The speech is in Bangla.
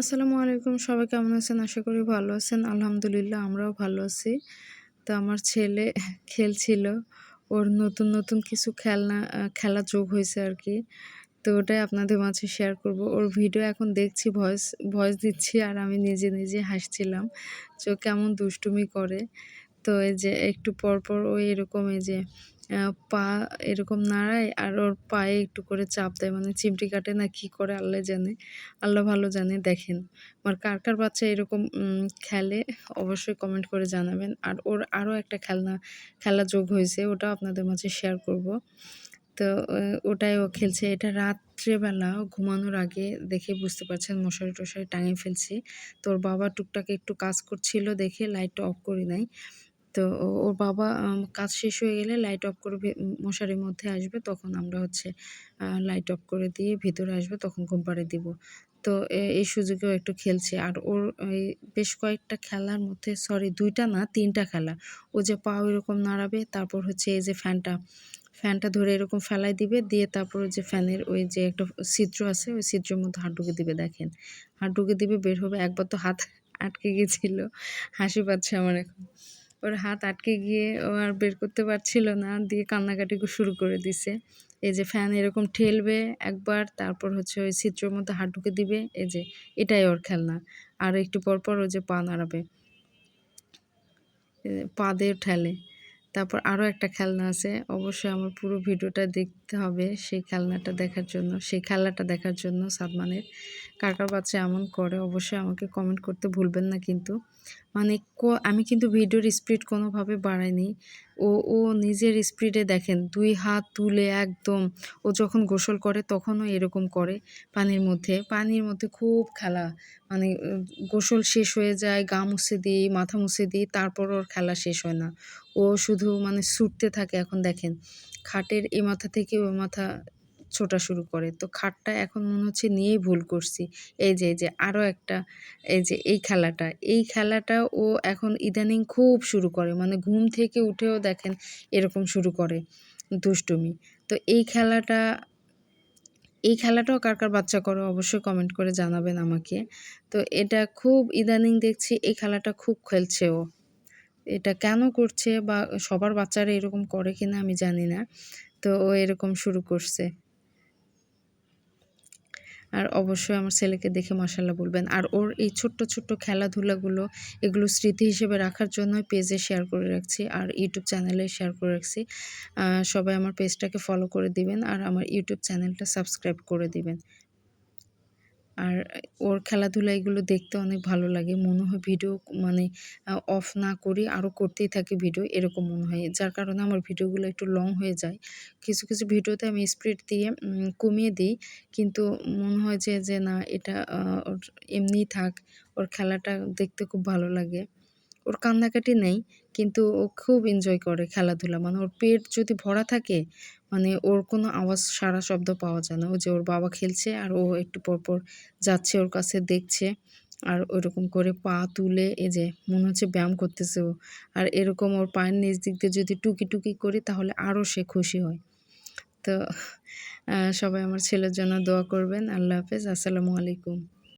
আসসালামু আলাইকুম, সবাই কেমন আছেন? আশা করি ভালো আছেন। আলহামদুলিল্লাহ, আমরাও ভালো আছি। তো আমার ছেলে খেলছিল। ওর নতুন নতুন কিছু খেলনা খেলা যোগ হয়েছে আর কি। তো ওটাই আপনাদের মাঝে শেয়ার করব। ওর ভিডিও এখন দেখছি ভয়েস ভয়েস দিচ্ছি আর আমি নিজে নিজে হাসছিলাম। তো কেমন দুষ্টুমি করে। তো এই যে একটু পর পর ওই এরকম এই যে পা এরকম নাড়ায় আর ওর পায়ে একটু করে চাপ দেয়। মানে চিমটি কাটে না কি করে আল্লাহ জানে। আল্লাহ ভালো জানে, দেখেন। আমার কার কার বাচ্চা এরকম খেলে অবশ্যই কমেন্ট করে জানাবেন। আর ওর আরও একটা খেলনা, খেলা যোগ হয়েছে, ওটাও আপনাদের মাঝে শেয়ার করব। তো ওটাই ও খেলছে। এটা রাত্রেবেলা ঘুমানোর আগে দেখে বুঝতে পারছেন, মশারি টশারি টাঙিয়ে ফেলছি। তোর বাবা টুকটাকে একটু কাজ করছিল দেখে লাইটটা অফ করি নাই। তো ওর বাবা কাজ শেষ হয়ে গেলে লাইট অফ করে মশারির মধ্যে আসবে, তখন আমরা হচ্ছে লাইট অফ করে দিয়ে ভিতরে আসবে, তখন ঘুম পাড়ে দিব। তো এই সুযোগেও একটু খেলছে। আর ওর এই বেশ কয়েকটা খেলার মধ্যে সরি দুইটা না, তিনটা খেলা। ও যে পা এরকম নাড়াবে, তারপর হচ্ছে এই যে ফ্যানটা ফ্যানটা ধরে এরকম ফেলাই দিবে, দিয়ে তারপর যে ফ্যানের ওই যে একটা ছিদ্র আছে, ওই ছিদ্রের মধ্যে হাত ঢুকে দিবে, দেখেন। হাত ঢুকে দিবে, বের হবে, একবার তো হাত আটকে গেছিল, হাসি পাচ্ছে আমার এখন। ওর হাত আটকে গিয়ে ও আর বের করতে পারছিল না, দিয়ে কান্নাকাটি শুরু করে দিছে। এই যে ফ্যান এরকম ঠেলবে একবার, তারপর হচ্ছে ওই চিত্রের মধ্যে হাত ঢুকে দিবে, এই যে এটাই ওর খেলনা। আর একটু পর পর ও যে পা নাড়াবে পা দিয়ে ঠেলে। তারপর আরও একটা খেলনা আছে, অবশ্যই আমার পুরো ভিডিওটা দেখতে হবে সেই খেলনাটা দেখার জন্য, সেই খেলাটা দেখার জন্য সাদমানের কার কার বাচ্চা এমন করে, অবশ্যই আমাকে কমেন্ট করতে ভুলবেন না কিন্তু। মানে আমি কিন্তু ভিডিওর স্পিড কোনোভাবে বাড়াইনি। ও ও নিজের স্পিডে দেখেন, দুই হাত তুলে একদম, ও যখন গোসল করে তখনও এরকম করে পানির মধ্যে। পানির মধ্যে খুব খেলা মানে গোসল শেষ হয়ে যায়, গা মুছে দিই, মাথা মুছে দিই, তারপর ওর খেলা শেষ হয় না। ও শুধু মানে ছুটতে থাকে এখন দেখেন। খাটের এ মাথা থেকে ও মাথা ছোটা শুরু করে। তো খাটটা এখন মনে হচ্ছে নিয়েই ভুল করছি। এই যে এই যে আরও একটা, এই যে, এই খেলাটা। এই খেলাটা ও এখন ইদানিং খুব শুরু করে। মানে ঘুম থেকে উঠেও দেখেন এরকম শুরু করে দুষ্টুমি। তো এই খেলাটা, এই খেলাটাও কার কার বাচ্চা করো অবশ্যই কমেন্ট করে জানাবেন আমাকে। তো এটা খুব ইদানিং দেখছি এই খেলাটা খুব খেলছে ও। এটা কেন করছে বা সবার বাচ্চারা এরকম করে কিনা আমি জানি না। তো ও এরকম শুরু করছে। আর অবশ্যই আমার ছেলেকে দেখে মশাল্লা বলবেন। আর ওর এই ছোট্ট ছোট্ট খেলাধুলাগুলো, এগুলো স্মৃতি হিসেবে রাখার জন্য পেজে শেয়ার করে রাখছি আর ইউটিউব চ্যানেলে শেয়ার করে রাখছি। সবাই আমার পেজটাকে ফলো করে দিবেন আর আমার ইউটিউব চ্যানেলটা সাবস্ক্রাইব করে দিবেন। আর ওর খেলাধুলা এগুলো দেখতে অনেক ভালো লাগে। মনে হয় ভিডিও মানে অফ না করি আরও করতেই থাকি ভিডিও এরকম মনে হয়। যার কারণে আমার ভিডিওগুলো একটু লং হয়ে যায়। কিছু কিছু ভিডিওতে আমি স্পিড দিয়ে কমিয়ে দিই। কিন্তু মনে হয় যে যে না, এটা ওর এমনিই থাক। ওর খেলাটা দেখতে খুব ভালো লাগে। ওর কান্নাকাটি নেই, কিন্তু ও খুব এনজয় করে খেলাধুলা। মানে ওর পেট যদি ভরা থাকে মানে ওর কোনো আওয়াজ সারা শব্দ পাওয়া যায় না। ও যে ওর বাবা খেলছে আর ও একটু পরপর যাচ্ছে, ওর কাছে দেখছে আর ওইরকম করে পা তুলে এই যে মনে হচ্ছে ব্যায়াম করতেছে ও। আর এরকম ওর পায়ের নিচ দিক দিয়ে যদি টুকি টুকি করি, তাহলে আরও সে খুশি হয়। তো সবাই আমার ছেলের জন্য দোয়া করবেন। আল্লাহ হাফেজ। আসসালামু আলাইকুম।